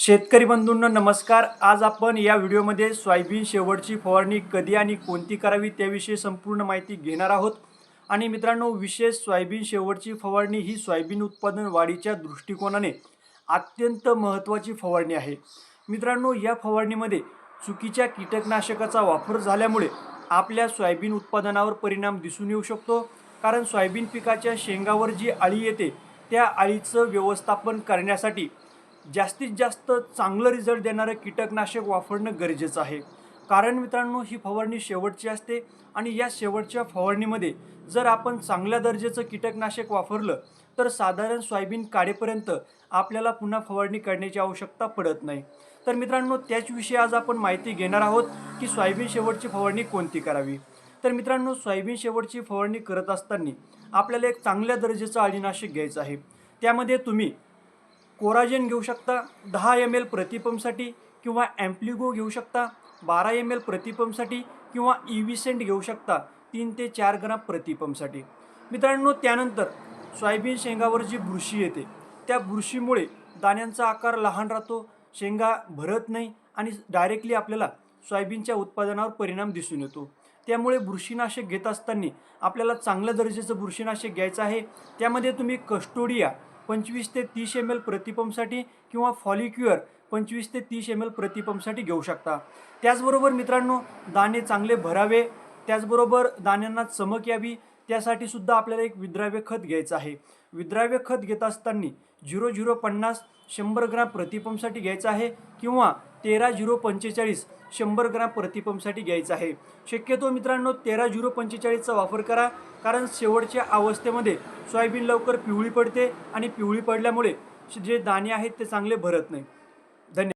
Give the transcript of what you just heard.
शेतकरी बंधूंना नमस्कार. आज आपण या व्हिडिओमध्ये सोयाबीन शेवटची फवारणी कधी आणि कोणती करावी त्याविषयी संपूर्ण माहिती घेणार आहोत. आणि मित्रांनो विशेष सोयाबीन शेवटची फवारणी ही सोयाबीन उत्पादन वाढीच्या दृष्टिकोनाने अत्यंत महत्त्वाची फवारणी आहे. मित्रांनो या फवारणीमध्ये चुकीच्या कीटकनाशकाचा वापर झाल्यामुळे आपल्या सोयाबीन उत्पादनावर परिणाम दिसून येऊ शकतो. कारण सोयाबीन पिकाच्या शेंगावर जी अळी येते त्या अळीचं व्यवस्थापन करण्यासाठी जास्तीत जास्त चांगलं रिझल्ट देणारं कीटकनाशक वापरणं गरजेचं आहे. कारण मित्रांनो ही फवारणी शेवटची असते आणि या शेवटच्या फवारणीमध्ये जर आपण चांगल्या दर्जाचं कीटकनाशक वापरलं तर साधारण सोयाबीन काढेपर्यंत आपल्याला पुन्हा फवारणी करण्याची आवश्यकता पडत नाही. तर मित्रांनो त्याचविषयी आज आपण माहिती घेणार आहोत की सोयाबीन शेवटची फवारणी कोणती करावी. तर मित्रांनो सोयाबीन शेवटची फवारणी करत असताना आपल्याला एक चांगल्या दर्जाचं अळीनाशक घ्यायचं आहे. त्यामध्ये तुम्ही कोराजेन घेऊ शकता दहा एम एल प्रतिपंपसाठी किंवा ॲम्प्लिगो घेऊ शकता बारा एम एल प्रतिपंपसाठी किंवा इव्हिसेंट घेऊ शकता तीन ते चार ग्राम प्रतिपंपसाठी. मित्रांनो त्यानंतर सोयाबीन शेंगावर जी बुरशी येते त्या बुरशीमुळे दाण्यांचा आकार लहान राहतो शेंगा भरत नाही आणि डायरेक्टली आपल्याला सोयाबीनच्या उत्पादनावर परिणाम दिसून येतो. त्यामुळे बुरशीनाशक घेत असताना आपल्याला चांगल्या दर्जाचं बुरशीनाशक घ्यायचं आहे. त्यामध्ये तुम्ही कस्टोडिया पंचवीस ते तीस एम एल प्रतिपंपसाठी किंवा फॉलिक्युअर पंचवीस ते तीस एम एल प्रतिपंपसाठी घेऊ शकता. त्याचबरोबर मित्रांनो दाणे चांगले भरावे. त्याचबरोबर दाण्यांना चमक यावी. त्यासाठी सुद्धा आपल्याला एक विद्राव्य खत घ्यायचं आहे. विद्राव्य खत घेत असताना झिरो झिरो पन्नास शंभर ग्राम प्रतिपंपसाठी घ्यायचं आहे किंवा तेरा झिरो पंचेचाळीस शंभर ग्राम प्रतिपंपसाठी घ्यायचं आहे. शक्यतो मित्रांनो तेरा झिरो पंचेचाळीसचा वापर करा कारण शेवटच्या अवस्थेमध्ये सोयाबीन लवकर पिवळी पडते आणि पिवळी पडल्यामुळे जे दाणे आहेत ते चांगले भरत नाही. धन्यवाद